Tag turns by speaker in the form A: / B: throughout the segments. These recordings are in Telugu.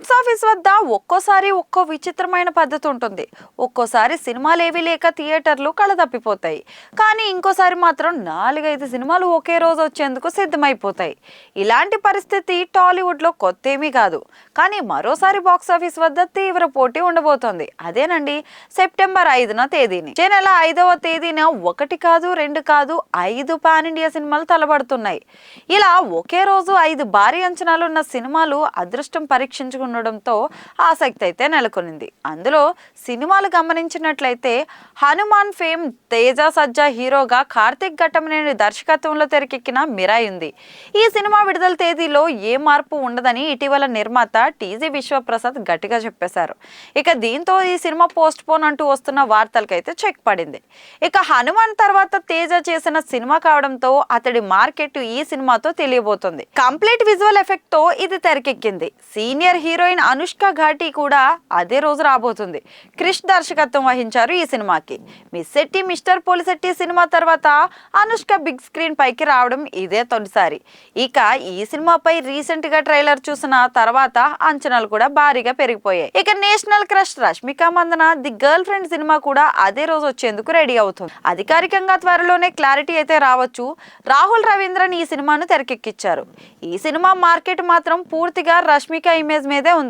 A: month. ఆఫీస్ వద్ద ఒక్కోసారి ఒక్కో విచిత్రమైన పద్ధతి ఉంటుంది. ఒక్కోసారి సినిమాలు ఏవి లేక థియేటర్లు కళతప్పిపోతాయి. కానీ ఇంకోసారి మాత్రం నాలుగైదు సినిమాలు ఒకే రోజు వచ్చేందుకు సిద్ధమైపోతాయి. ఇలాంటి పరిస్థితి టాలీవుడ్లో కొత్త ఏమీ కాదు. కానీ మరోసారి బాక్స్ ఆఫీస్ వద్ద తీవ్ర పోటీ ఉండబోతోంది. అదేనండి సెప్టెంబర్ ఐదున తేదీని. ఈ నెల ఐదవ తేదీన ఒకటి కాదు రెండు కాదు ఐదు పాన్ ఇండియా సినిమాలు తలబడుతున్నాయి. ఇలా ఒకే రోజు ఐదు భారీ అంచనాలు ఉన్న సినిమాలు అదృష్టం పరీక్షించుకుండడం పరీక్షించుకుండడంతో ఆసక్తి అయితే నెలకొనింది. అందులో సినిమాలు గమనించినట్లయితే హనుమాన్ ఫేమ్ తేజ సజ్జా హీరోగా కార్తిక్ ఘట్టమనేని దర్శకత్వంలో తెరకెక్కిన మిరాయి ఉంది. ఈ సినిమా విడుదల తేదీలో ఏ మార్పు ఉండదని ఇటీవల నిర్మాత టీజీ విశ్వప్రసాద్ గట్టిగా చెప్పేశారు. ఇక దీంతో ఈ సినిమా పోస్ట్ పోన్ అంటూ వస్తున్న వార్తలకైతే చెక్ పడింది. ఇక హనుమాన్ తర్వాత తేజ చేసిన సినిమా కావడంతో అతడి మార్కెట్ ఈ సినిమాతో తెలియబోతుంది. కంప్లీట్ విజువల్ ఎఫెక్ట్తో ఇది తెరకెక్కింది. సీనియర్ హీరోయిన్ అనుష్క ఘాటి కూడా అదే రోజు రాబోతుంది. క్రిష్ దర్శకత్వం వహించారు ఈ సినిమాకి. మిస్ శెట్టి మిస్టర్ పోలిశెట్టి సినిమా తర్వాత అనుష్క బిగ్ స్క్రీన్ పైకి రావడం ఇదే తొలిసారి. ఇక ఈ సినిమాపై రీసెంట్గా ట్రైలర్ చూసిన తర్వాత అంచనాలు కూడా భారీగా పెరిగిపోయాయి. ఇక national crush Rashmika Mandanna the girlfriend cinema కూడా అదే రోజు వచ్చేందుకు రెడీ అవుతుంది. అధికారికంగా త్వరలోనే క్లారిటీ అయితే రావచ్చు. రాహుల్ రవీంద్రన్ ఈ సినిమాను తెరకెక్కించారు ఈ సినిమా మార్కెట్ మాత్రం పూర్తిగా రష్మిక ఇమేజ్ మీదే ఉంది.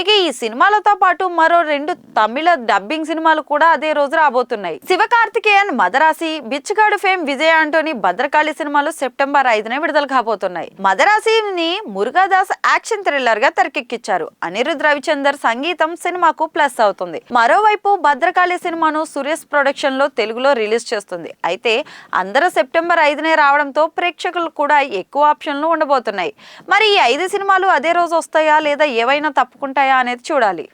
A: ఇక ఈ సినిమాలతో పాటు మరో రెండు తమిళ డబ్బింగ్ సినిమాలు కూడా అదే రోజు రాబోతున్నాయి. శివకార్తికేయన్ మదరాసి బిచ్చగాడు ఫేమ్ విజయ్ ఆంటోనీ భద్రకాళి సినిమాలు సెప్టెంబర్ ఐదునే విడుదల కాబోతున్నాయి. మదరాసిని మురుగాదాస్ యాక్షన్ థ్రిల్లర్గా తెరకెక్కించారు. అనిరుద్ రవిచందర్ సంగీతం సినిమాకు ప్లస్ అవుతుంది. మరోవైపు భద్రకాళి సినిమాను సురేష్ ప్రొడక్షన్లో తెలుగులో రిలీజ్ చేస్తుంది. అయితే అందరూ సెప్టెంబర్ ఐదునే రావడంతో ప్రేక్షకులు కూడా ఎక్కువ ఆప్షన్లు ఉండబోతున్నాయి. మరి ఈ ఐదు సినిమాలు అదే రోజు వస్తాయా లేదా ఏవైనా తప్పుకుంటాయా అనేది చూడాలి.